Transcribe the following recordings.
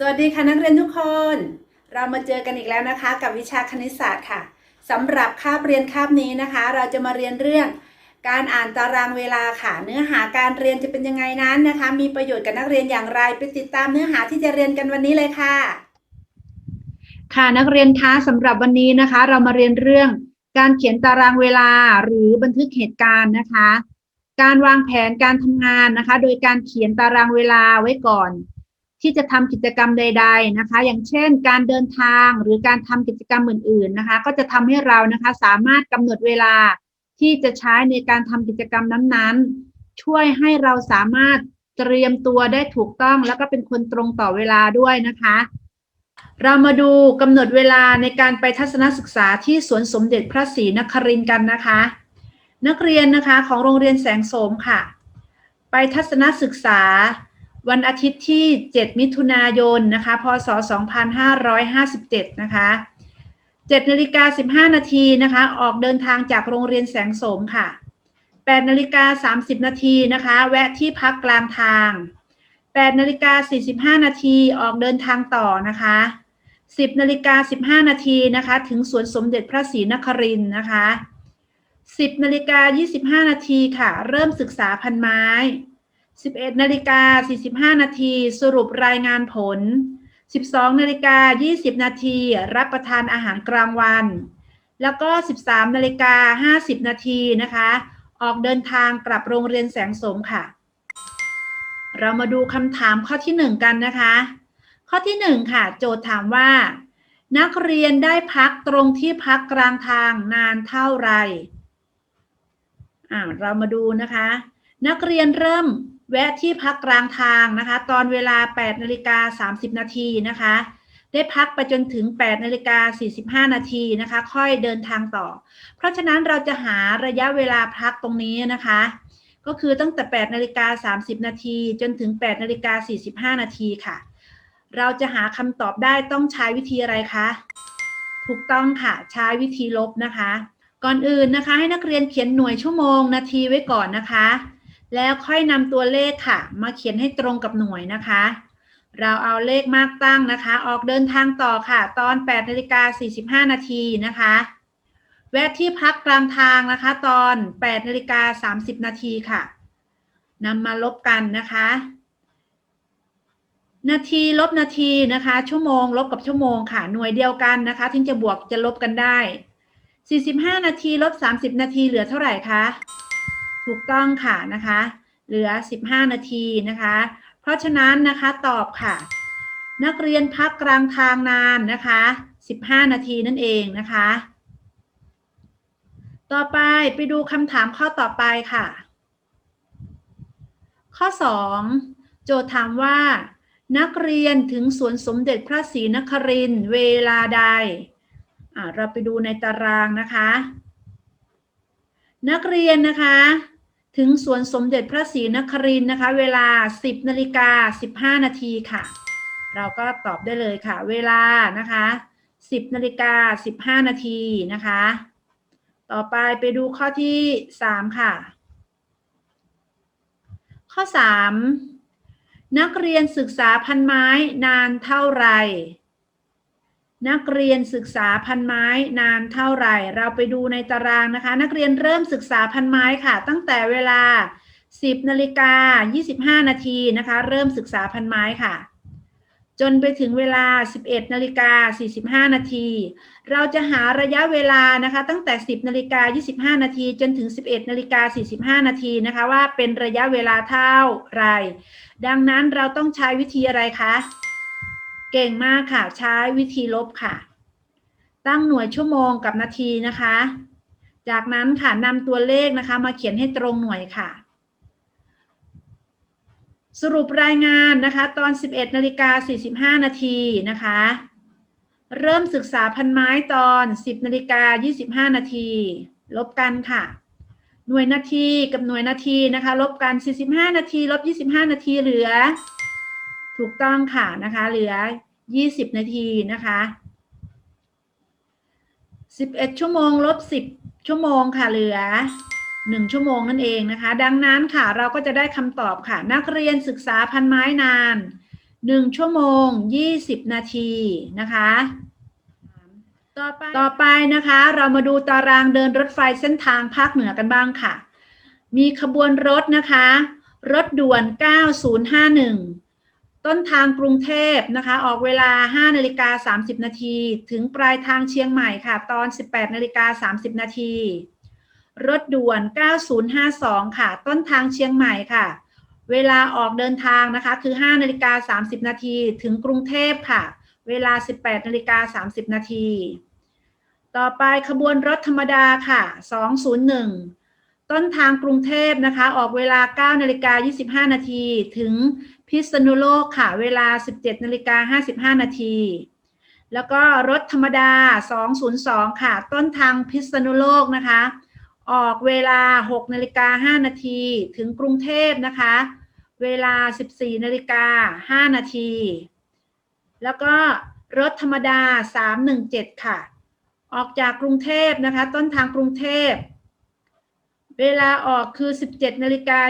สวัสดีค่ะนักเรียนทุกคน เรามาเจอกันอีกแล้วนะคะ กับวิชาคณิตศาสตร์ค่ะสำหรับคาบเรียนคาบนี้นะคะ เราจะมาเรียนเรื่อง การอ่านตารางเวลาค่ะ เนื้อหาการเรียนจะเป็นยังไงนั้นนะคะ มีประโยชน์กับนักเรียนอย่างไรไปติดตามเนื้อหาที่จะเรียนกันวันนี้เลยค่ะ ค่ะนักเรียนคะสำหรับวันนี้นะคะ เรามาเรียนเรื่อง การเขียนตารางเวลาหรือบันทึกเหตุการณ์นะคะ การวางแผนการทำงานนะคะ โดยการเขียนตารางเวลาไว้ก่อน ที่จะทำกิจกรรมใด ๆนะคะ อย่างเช่น การเดินทางหรือการทำกิจกรรมอื่น ๆนะคะ ก็จะทำให้เรานะคะสามารถกำหนดเวลาที่จะใช้ในการทำกิจกรรมนั้นๆ ช่วยให้เราสามารถเตรียมตัวได้ถูกต้อง แล้วก็เป็นคนตรงต่อเวลาด้วยนะคะ เรามาดูกำหนดเวลาในการไปทัศนศึกษาที่สวนสมเด็จพระศรีนครินทร์กันนะคะ นักเรียนนะคะของโรงเรียนแสงโสมค่ะ ไปทัศนศึกษา วันอาทิตย์ที่ 7 มิถุนายนนะคะพศ 2557 นะคะ7นาฬิกา15 นาทีนะคะ ออกเดินทางจากโรงเรียนแสงสมค่ะ8นาฬิกา30 นาทีนะคะ แวะที่พักกลางทาง8นาฬิกา45 นาทีออกเดินทางต่อนะคะ 10นาฬิกา15 นาทีนะคะ ถึงสวนสมเด็จพระศรีนครินทร์นะคะ 10นาฬิกา25 นาทีค่ะ เริ่มศึกษาพันไม้ 11นาฬิกา45 นาที สรุปรายงานผล 12นาฬิกา20 นาที รับประทานอาหารกลางวัน แล้วก็ 13นาฬิกา50 นาทีนะคะ ออกเดินทางกลับโรงเรียนแสงสมค่ะ เรามาดูคำถามข้อที่ 1 กันนะคะ ข้อที่ 1 ค่ะ โจทย์ถามว่า นักเรียนได้พักตรงที่พักกลางทางนานเท่าไหร่อ่าเรามาดูนะคะ นักเรียนเริ่ม แวะที่พักกลางทางนะคะ ตอนเวลา 8นาฬิกา30 นาทีนะคะ ได้พักไปจนถึง8นาฬิกา45 นาทีนะคะ ค่อยเดินทางต่อ เพราะฉะนั้นเราจะหาระยะเวลาพักตรงนี้นะคะ ก็คือตั้งแต่8นาฬิกา30 นาทีจนถึง8นาฬิกา45 นาทีค่ะ เราจะหาคำตอบได้ต้องใช้วิธีอะไรคะ ถูกต้องค่ะ ใช้วิธีลบนะคะ ก่อนอื่นนะคะ ให้นักเรียนเขียนหน่วยชั่วโมงนาทีไว้ก่อนนะคะ แล้วค่อยนำตัวเลขค่ะ มาเขียนให้ตรงกับหน่วยนะคะ เราเอาเลขมากตั้งนะคะ ออกเดินทางต่อค่ะ ตอน8นาฬิกา45 นาทีนะคะ แวะที่พักกลางทางนะคะ ตอน8นาฬิกา30 นาทีค่ะนำมาลบกันนะคะ นาทีลบนาทีนะคะ ชั่วโมง ลบกับชั่วโมงค่ะ หน่วยเดียวกันนะคะถึงจะบวกจะลบกันได้ 45 นาทีลบ 30 นาทีเหลือเท่าไหร่คะ ถูกต้องค่ะนะคะ เหลือ 15 นาทีนะคะ เพราะฉะนั้นนะคะตอบค่ะ นักเรียนพักกลางทางนานนะคะ 15 นาทีนั่นเองนะคะ ต่อไปไปดูคำถามข้อต่อไปค่ะ ข้อ 2 โจทย์ถามว่า นักเรียนถึงสวนสมเด็จพระศรีนครินเวลาใดเราไปดูในตารางนะคะ นักเรียนนะคะ ถึงสวนสมเด็จพระศรีนครินนะคะ เวลา 10นาฬิกา15 นาทีค่ะ เราก็ตอบได้เลยค่ะ เวลานะคะ 10นาฬิกา15 นาทีนะคะ ต่อไปไปดูข้อที่ 3 ค่ะ ข้อ 3 นักเรียนศึกษาพันไม้นานเท่าไหร่ นักเรียนศึกษาพันไม้นานเท่าไหร่ เราไปดูในตารางนะคะ นักเรียนเริ่มศึกษาพันไม้ค่ะ ตั้งแต่เวลา 10นาฬิกา25 นาทีนะคะ เริ่มศึกษาพันไม้ค่ะ จนไปถึงเวลา 11นาฬิกา45 นาที เราจะหาระยะเวลานะคะ ตั้งแต่ 10นาฬิกา25 นาที จนถึง 11นาฬิกา45 นาทีนะคะ ว่าเป็นระยะเวลาเท่าไร ดังนั้นเราต้องใช้วิธีอะไรคะ เก่งมากค่ะ ใช้วิธีลบค่ะ ตั้งหน่วยชั่วโมงกับนาทีนะคะ จากนั้นค่ะนำตัวเลขนะคะ มาเขียนให้ตรงหน่วยค่ะ สรุปรายงานนะคะ ตอน 11นาฬิกา45 นาทีนะคะ เริ่มศึกษาพันไม้ตอน 10นาฬิกา25 นาที ลบกันค่ะ หน่วยนาทีกับหน่วยนาทีนะคะ ลบกัน 45 นาที ลบ 25 นาทีเหลือ ถูกต้องค่ะนะคะ เหลือ 20 นาทีนะคะ 11 ชั่วโมงลบ 10 ชั่วโมงค่ะเหลือ 1 ชั่วโมงนั่นเองนะคะ ดังนั้นค่ะเราก็จะได้คำตอบค่ะ นักเรียนศึกษาพันไม้นาน 1 ชั่วโมง 20 นาทีนะคะต่อไปต่อไปนะคะ เรามาดูตารางเดินรถไฟเส้นทางภาคเหนือกันบ้างค่ะ มีขบวนรถนะคะ รถด่วน 9051 ต้นทางกรุงเทพนะคะ ออกเวลา 5นาฬิกา30 นาที ถึงปลายทางเชียงใหม่ค่ะ ตอน 18นาฬิกา30 นาที รถด่วน 9052 ค่ะ ต้นทางเชียงใหม่ค่ะ เวลาออกเดินทางนะคะ คือ 5นาฬิกา30 นาที ถึงกรุงเทพค่ะ เวลา 18นาฬิกา30 นาที ต่อไปขบวนรถธรรมดาค่ะ 201 ต้นทางกรุงเทพนะคะ ออกเวลา9นาฬิกา25 นาที ถึงพิษณุโลกค่ะ เวลา 17นาฬิกา55 นาที แล้วก็รถธรรมดา 202 ค่ะ ต้นทางพิษณุโลกนะคะ ออกเวลา 6นาฬิกา5นาที ถึงกรุงเทพนะคะ เวลา 14นาฬิกา5นาที แล้วก็รถธรรมดา 317 ค่ะ ออกจากกรุงเทพนะคะ ต้นทางกรุงเทพ เวลาออกคือ 17นาฬิกา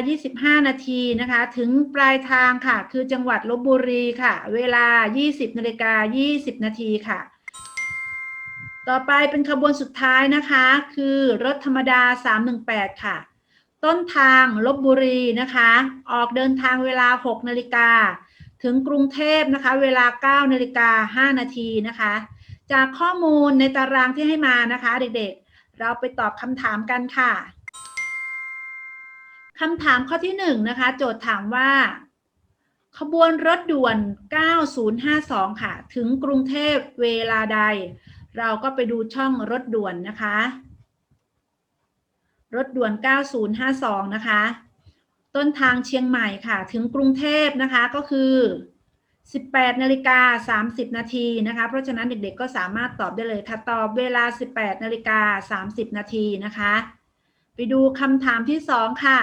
25 นาทีนะคะ ถึงปลายทางค่ะ คือจังหวัดลบบุรีค่ะ เวลา 20นาฬิกา20 นาทีค่ะ ต่อไปเป็นขบวนสุดท้ายนะคะ คือรถธรรมดา 318 ค่ะ ต้นทางลบบุรีนะคะ ออกเดินทางเวลา 6นาฬิกา ถึงกรุงเทพนะคะ เวลา 9นาฬิกา 5 นาทีนะคะ จากข้อมูลในตารางที่ให้มานะคะ เด็กๆ เราไปตอบคำถามกันค่ะ คำถามข้อที่1นนะคะ โจทย์ถามว่า ขบวนรถด่วน 9052 ค่ะ ถึงกรุงเทพเวลาใด เราก็ไปดูช่องรถด่วนนะคะ รถด่วน 9052 นะคะ ต้นทางเชียงใหม่ค่ะ ถึงกรุงเทพนะคะก็คือ 18นาฬิกา30 นาทีนะคะ เพราะฉะนั้นเด็กๆก็สามารถตอบได้เลยค่ะตอบเวลา 18นาฬิกา30 นาทีนะคะ ไปดูคำถามที่ 2 ค่ะ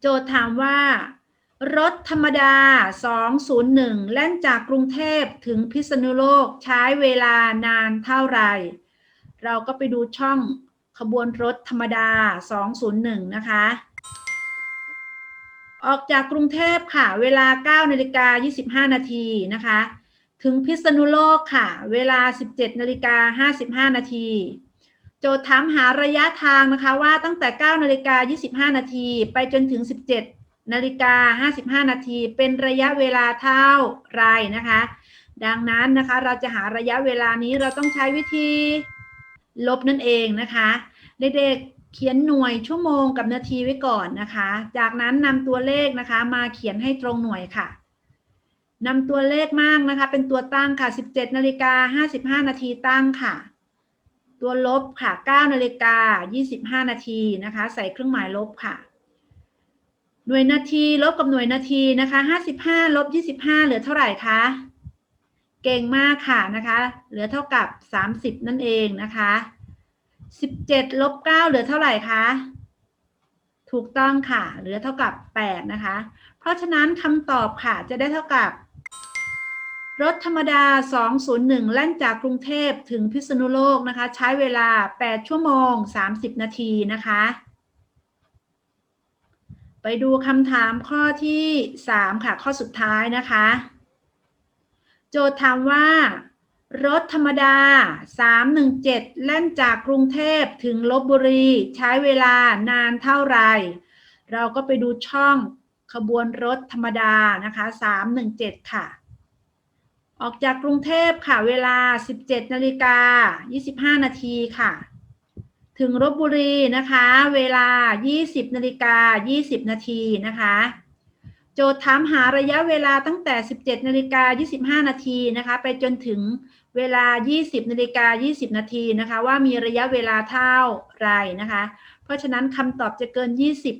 โจทย์ถามว่า รถธรรมดา 201 แล่นจากกรุงเทพถึงพิษณุโลกใช้เวลานานเท่าไหร่ เราก็ไปดูช่องขบวนรถธรรมดา 201 นะคะ ออกจากกรุงเทพค่ะ เวลา 9 นาฬิกา 25 นาทีนะคะ ถึงพิษณุโลกค่ะ เวลา 17 นาฬิกา 55 นาที โจทย์ถามหาระยะทางนะคะว่าตั้งแต่ 9นาฬิกา25 นาที ไปจนถึง 17นาฬิกา55 นาที เป็นระยะเวลาเท่าไรนะคะ ดังนั้นนะคะเราจะหาระยะเวลานี้เราต้องใช้วิธีลบนั่นเองนะคะเด็กๆเขียนหน่วยชั่วโมงกับนาทีไว้ก่อนนะคะ จากนั้นนำตัวเลขนะคะมาเขียนให้ตรงหน่วยค่ะนำตัวเลขมากนะคะ เป็นตัวตั้งค่ะ 17นาฬิกา55 นาทีตั้งค่ะ ตัวลบค่ะ9นาฬิกา25 นาทีนะคะ ใส่เครื่องหมายลบค่ะ หน่วยนาทีลบกับหน่วยนาทีนะคะ55ลบ25 เหลือเท่าไหร่คะ เก่งมากค่ะนะคะ เหลือเท่ากับ 30 นั่นเองนะคะ 17ลบ9เหลือเท่าไหร่คะถูกต้องค่ะ เหลือเท่ากับ 8 นะคะ เพราะฉะนั้นคำตอบค่ะจะได้เท่ากับ รถธรรมดา 201 แล่นจากกรุงเทพถึงพิษณุโลกนะคะ ใช้เวลา 8 ชั่วโมง 30 นาทีนะคะ ไปดูคำถามข้อที่ 3 ค่ะ ข้อสุดท้ายนะคะ โจทย์ถามว่า รถธรรมดา 317 แล่นจากกรุงเทพถึงลบบุรี ใช้เวลานานเท่าไหร่ เราก็ไปดูช่องขบวนรถธรรมดานะคะ 317 ค่ะ ออกจากกรุงเทพค่ะ เวลา 17นาฬิกา25 นาทีค่ะ ถึงลบบุรีนะคะ เวลา 20นาฬิกา20 นาทีนะคะ โจทย์ถามหาระยะเวลาตั้งแต่ 17นาฬิกา25 นาทีนะคะ ไปจนถึงเวลา 20นาฬิกา20 นาทีนะคะ ว่ามีระยะเวลาเท่าไรนะคะ เพราะฉะนั้นคำตอบจะเกิน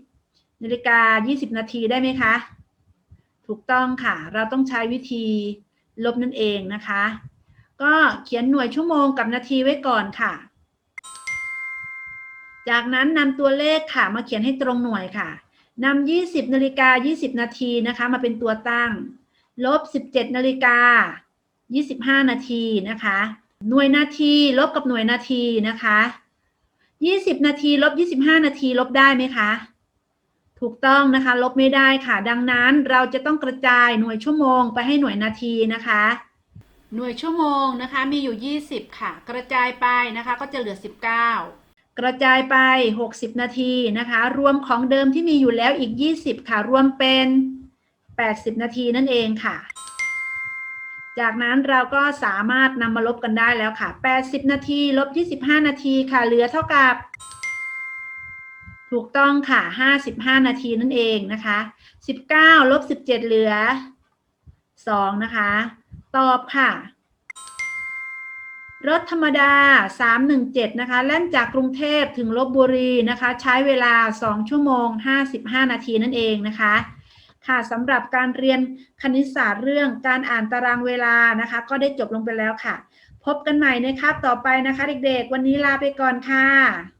20นาฬิกา20 นาทีได้ไหมคะ ถูกต้องค่ะ เราต้องใช้วิธี ลบนั่นเองนะคะ ก็เขียนหน่วยชั่วโมงกับนาทีไว้ก่อนค่ะ จากนั้นนำตัวเลขค่ะ มาเขียนให้ตรงหน่วยค่ะนำ20นาฬิกา20 นาทีนะคะ มาเป็นตัวตั้ง ลบ 17นาฬิกา25 นาทีนะคะ หน่วยนาทีลบกับหน่วยนาทีนะคะ 20 นาทีลบ 25 นาทีลบได้ไหมคะ ถูกต้องนะคะลบไม่ได้ค่ะ ดังนั้นเราจะต้องกระจายหน่วยชั่วโมงไปให้หน่วยนาทีนะคะ หน่วยชั่วโมงนะคะมีอยู่ 20 ค่ะ กระจายไปนะคะก็จะเหลือ 19 กระจายไป 60 นาทีนะคะ รวมของเดิมที่มีอยู่แล้วอีก 20 ค่ะ รวมเป็น 80 นาทีนั่นเองค่ะ จากนั้นเราก็สามารถนำมาลบกันได้แล้วค่ะ 80 นาทีลบ25 นาทีค่ะเหลือเท่ากับ ถูกต้องค่ะ 55 นาทีนั่นเองนะคะ 19 ลบ 17 เหลือ 2 นะคะ ตอบค่ะ รถธรรมดา 317 นะคะ แล่นจากกรุงเทพถึงลบบุรีนะคะ ใช้เวลา 2 ชั่วโมง 55 นาทีนั่นเองนะคะ ค่ะสำหรับการเรียนคณิตศาสตร์เรื่องการอ่านตารางเวลานะคะ ก็ได้จบลงไปแล้วค่ะ พบกันใหม่ในคาบต่อไปนะคะ เด็กๆ วันนี้ลาไปก่อนค่ะ